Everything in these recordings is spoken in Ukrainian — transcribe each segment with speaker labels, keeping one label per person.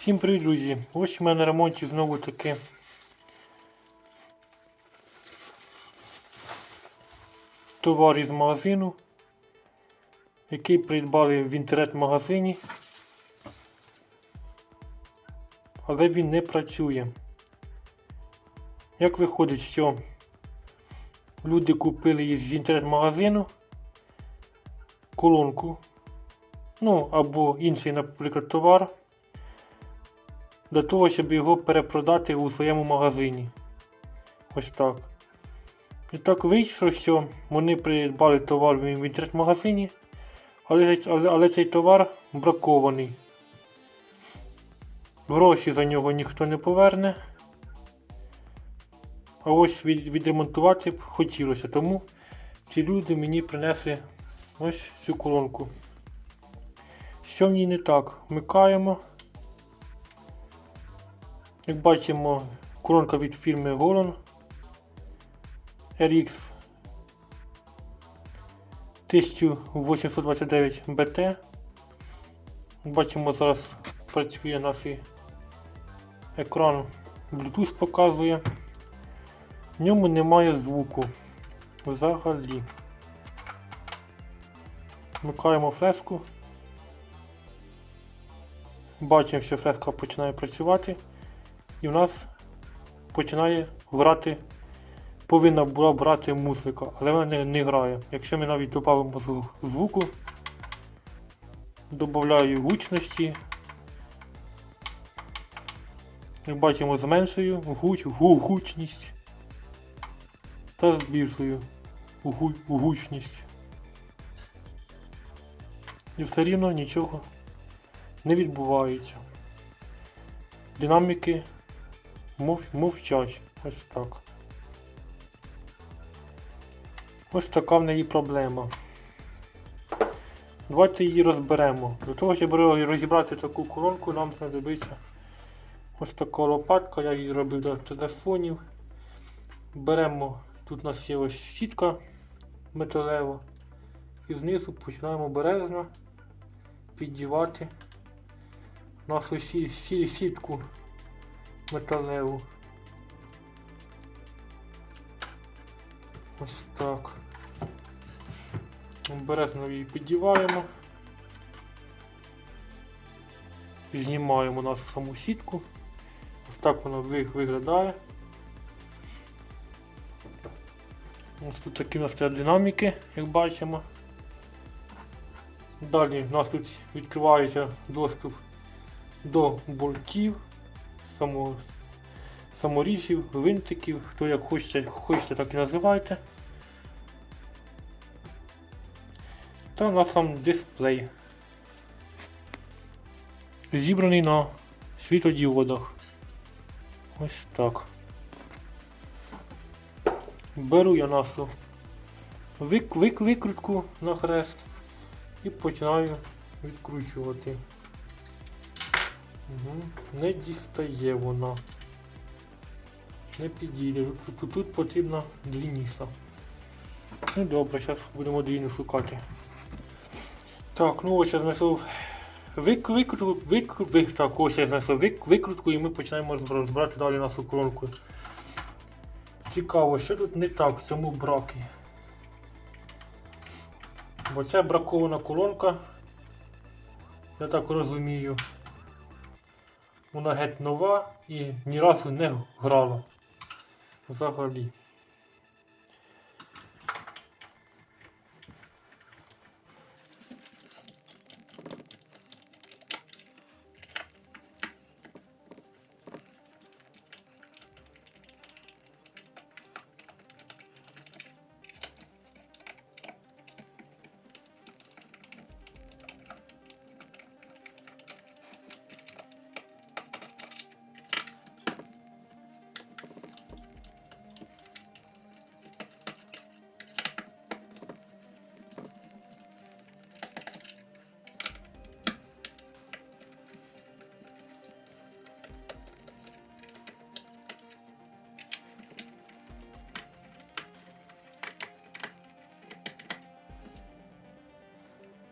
Speaker 1: Всім привіт, друзі! Ось у мене на ремонті знову таки товар із магазину, який придбали в інтернет-магазині, але він не працює. Як виходить, що люди купили із інтернет-магазину колонку, ну або інший, наприклад, товар для того, щоб його перепродати у своєму магазині. Ось так. І так вийшло, що вони придбали товар в інтернет-магазині, але, але, але цей товар бракований. Гроші за нього ніхто не поверне. А ось від, відремонтувати б хотілося, тому ці люди мені принесли ось цю колонку. Що в ній не так? Вмикаємо. Як бачимо, коронка від фірми Голон RX 1829 BT. Бачимо, зараз працює наш екран Bluetooth показує. В ньому немає звуку взагалі. Вмикаємо флешку. Бачимо, що флешка починає працювати і в нас починає грати, повинна була брати музика, але вона не, не грає. Якщо ми навіть додамо зву- звуку, додаю гучності, як бачимо, зменшую гуч, гу, гучність та збільшую гу, гучність. І все рівно нічого не відбувається. Динаміки мов, мовчать. Ось так. Ось така в неї проблема. Давайте її розберемо. Для того, щоб розібрати таку колонку, нам знадобиться ось така лопатка, я її робив для телефонів. Беремо, тут у нас є ось сітка металева. І знизу починаємо бережно піддівати нашу сі, сі, сітку металеву. Ось так. Обережно її піддіваємо. Знімаємо нашу саму сітку. Ось так вона виглядає. Ось тут такі у нас динаміки, як бачимо. Далі у нас тут відкривається доступ до болтів, само, саморізів, винтиків, хто як хочете, хочете так і називайте. Та на сам дисплей. Зібраний на світодіодах. Ось так. Беру я нашу вик, вик, викрутку на хрест і починаю відкручувати. Угу. Не дістає вона. Не підійде. Тут, тут, тут потрібна длінніса. Ну добре, зараз будемо длінну шукати. Так, ну ось я знайшов вик, викрутку, вик, вик, так, ось я знайшов вик, викрутку і ми починаємо розбирати далі нашу коронку. Цікаво, що тут не так в цьому бракі. Бо це бракована колонка. Я так розумію. Вона геть нова і ні разу не грала. Взагалі.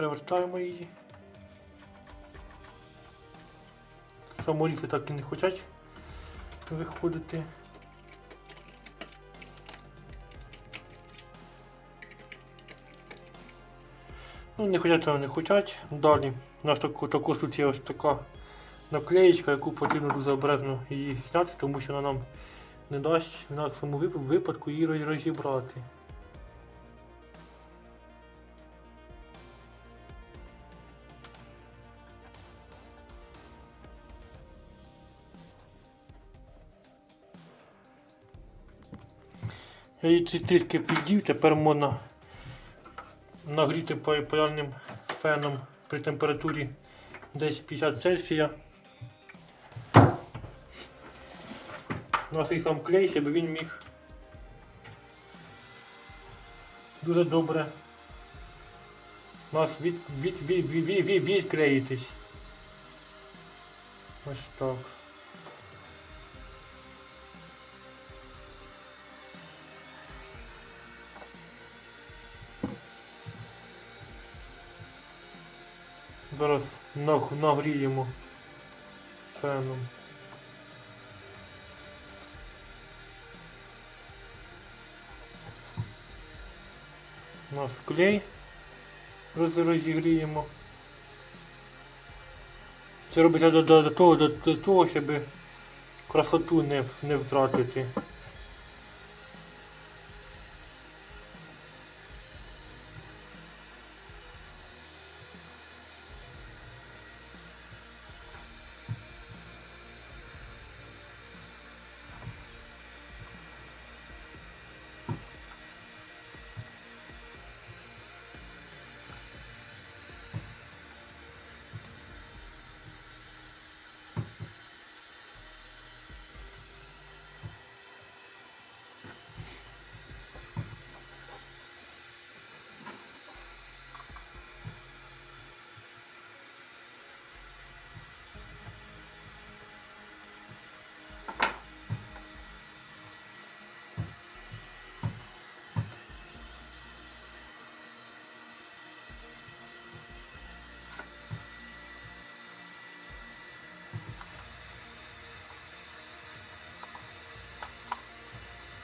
Speaker 1: Перевертаємо її. саморізи так і не хочуть виходити. Ну, не хочуть, то не хочуть. Далі у нас таку, таку тут є ось така наклеєчка, яку потрібно дуже обережно її зняти, тому що вона нам не дасть в нашому випадку її розібрати. Я її трі- трішки піддів, тепер можна нагріти па- паяльним феном при температурі десь 50 Цельсія. На цей сам клей, щоб він міг дуже добре у нас від, від, від, від, від, від, відклеїтись. Ось так. Нагріємо феном. У нас клей роз- розігріємо. Це робиться до, до, до того, до, до того, щоб красоту не, не втратити.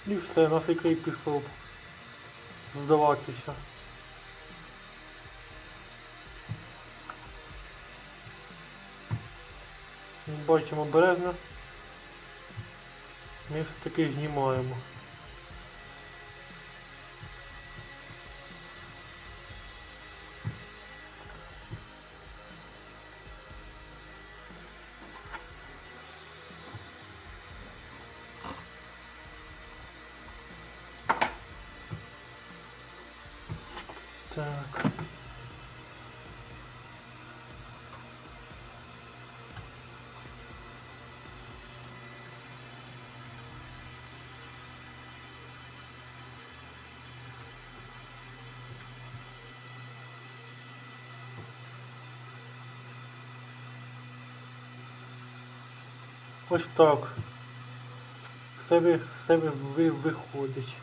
Speaker 1: І все, наш клей пішов здаватися. Бачимо березня. Ми все-таки знімаємо. Ось так. Все, все ви- ви- виходить.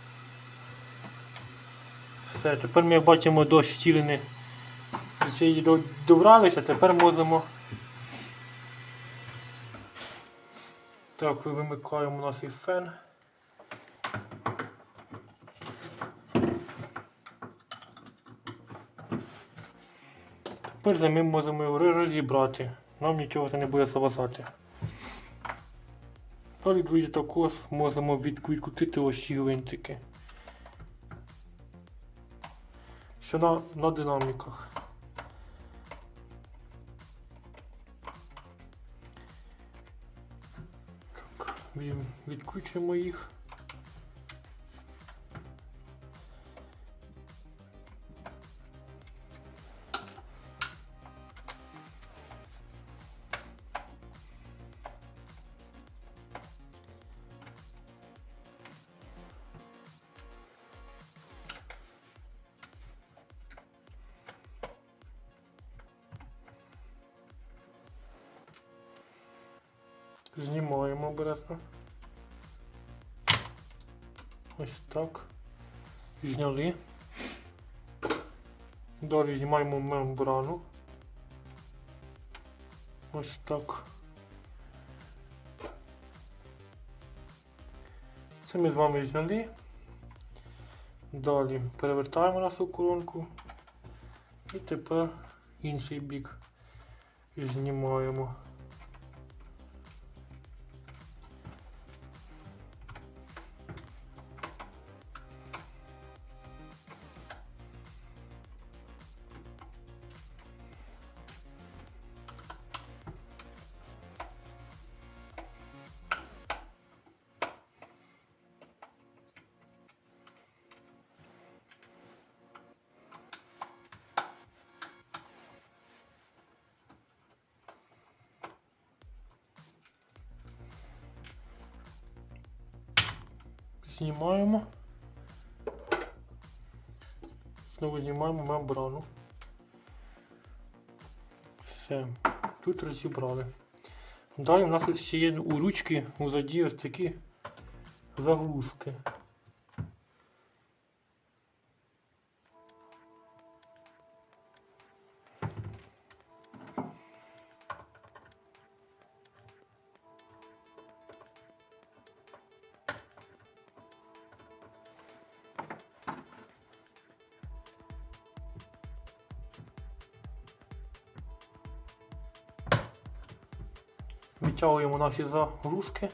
Speaker 1: Все, тепер ми бачимо до щілини. Цієї добралися, тепер можемо. Так, вимикаємо наш фен. Тепер за ми можемо його розібрати. Нам нічого це не буде заважати. Далі, друзі, також можемо відкрутити ці гвинтики. Що на, на динаміках. Так, відкручуємо їх. знімаємо обережно. Ось так. Зняли. Далі знімаємо мембрану. Ось так. Це ми з вами зняли. Далі перевертаємо нашу коронку і тепер інший бік знімаємо. Знімаємо. Знову знімаємо мембрану. Все. Тут розібрали. Далі у нас тут ще є у ручки узаді ось такі заглушки. Відтягуємо наші загрузки.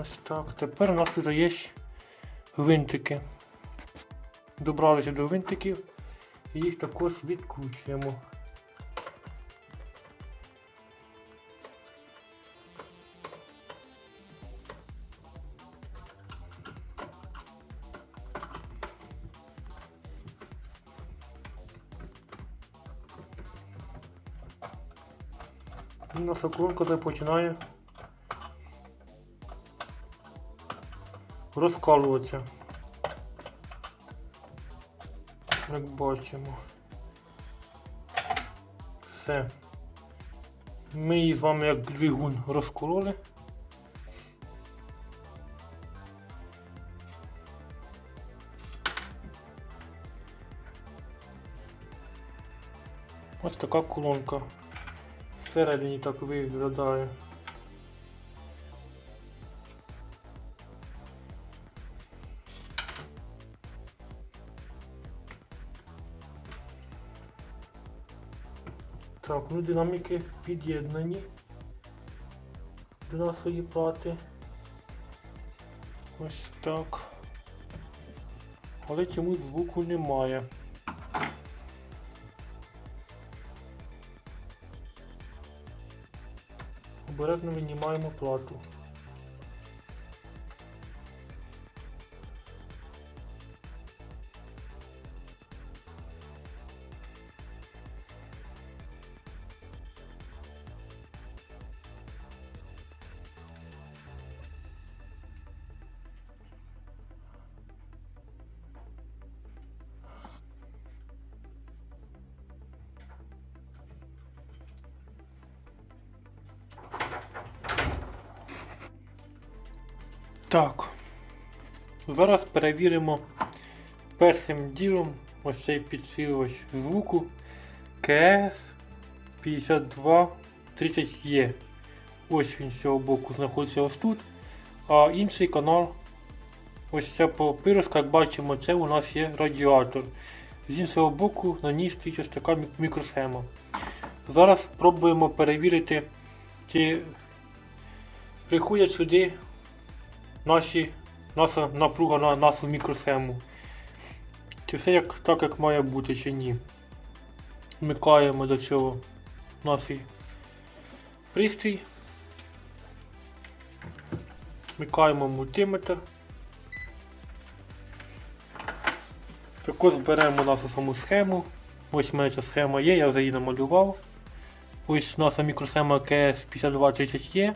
Speaker 1: Ось так. Тепер у нас тут є гвинтики. Добралися до гвинтиків і їх також відкручуємо. Наша колонка вже починає розкалуватися. Як бачимо. Все. Ми її з вами як двигун розкололи. Ось така колонка. Всередині так виглядає. Так, ну динаміки під'єднані до нашої плати. Ось так. Але чомусь звуку немає. Обережно винімаємо плату. Так. Зараз перевіримо першим ділом ось цей підсилювач звуку КС 5230E. Ось він з цього боку знаходиться ось тут. А інший канал, ось ця папироска, як бачимо, це у нас є радіатор. З іншого боку на ній стоїть ось така мікросхема. Зараз спробуємо перевірити, чи приходять сюди наші, наша напруга на нашу мікросхему. Чи все як, так, як має бути, чи ні. Вмикаємо до цього наш пристрій. Вмикаємо мультиметр. Також беремо нашу саму схему. Ось в ця схема є, я вже її намалював. Ось наша мікросхема КС 5230 є.